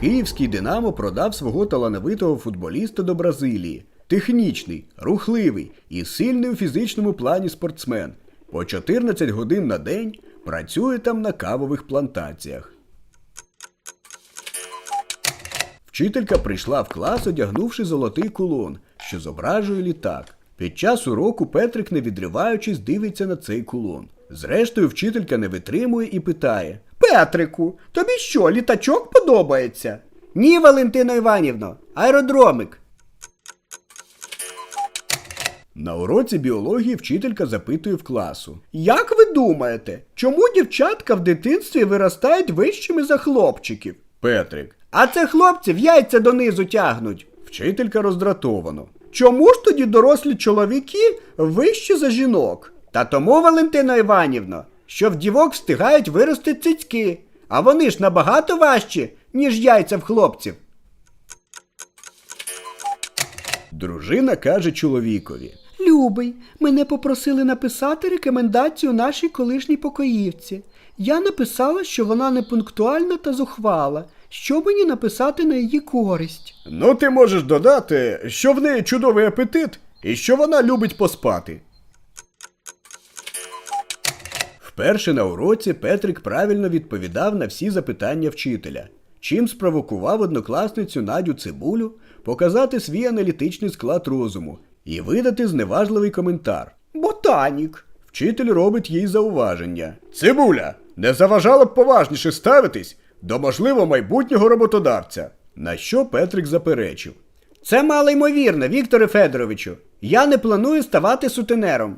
Київський Динамо продав свого талановитого футболіста до Бразилії. Технічний, рухливий і сильний у фізичному плані спортсмен. По 14 годин на день працює там на кавових плантаціях. Вчителька прийшла в клас, одягнувши золотий кулон, що зображує літак. Під час уроку Петрик, не відриваючись, дивиться на цей кулон. Зрештою, вчителька не витримує і питає: Петрику, тобі що, літачок подобається? Ні, Валентино Іванівно, аеродромик. На уроці біології вчителька запитує в класу: Як ви думаєте, чому дівчатка в дитинстві виростають вищими за хлопчиків? Петрик. А це хлопців яйця донизу тягнуть. Вчителька роздратовано. Чому ж тоді дорослі чоловіки вищі за жінок? Та тому, Валентина Іванівна, що в дівок встигають вирости цицьки, а вони ж набагато важчі, ніж яйця в хлопців. Дружина каже чоловікові. Любий, мене попросили написати рекомендацію нашій колишній покоївці. Я написала, що вона непунктуальна та зухвала. Що мені написати на її користь? Ну, ти можеш додати, що в неї чудовий апетит і що вона любить поспати. Вперше на уроці Петрик правильно відповідав на всі запитання вчителя, чим спровокував однокласницю Надю Цибулю показати свій аналітичний склад розуму і видати зневажливий коментар. Ботанік. Вчитель робить їй зауваження. Цибуля, не заважало б поважніше ставитись до можливо майбутнього роботодавця. На що Петрик заперечив. Це мало ймовірно, Вікторе Федоровичу. Я не планую ставати сутенером.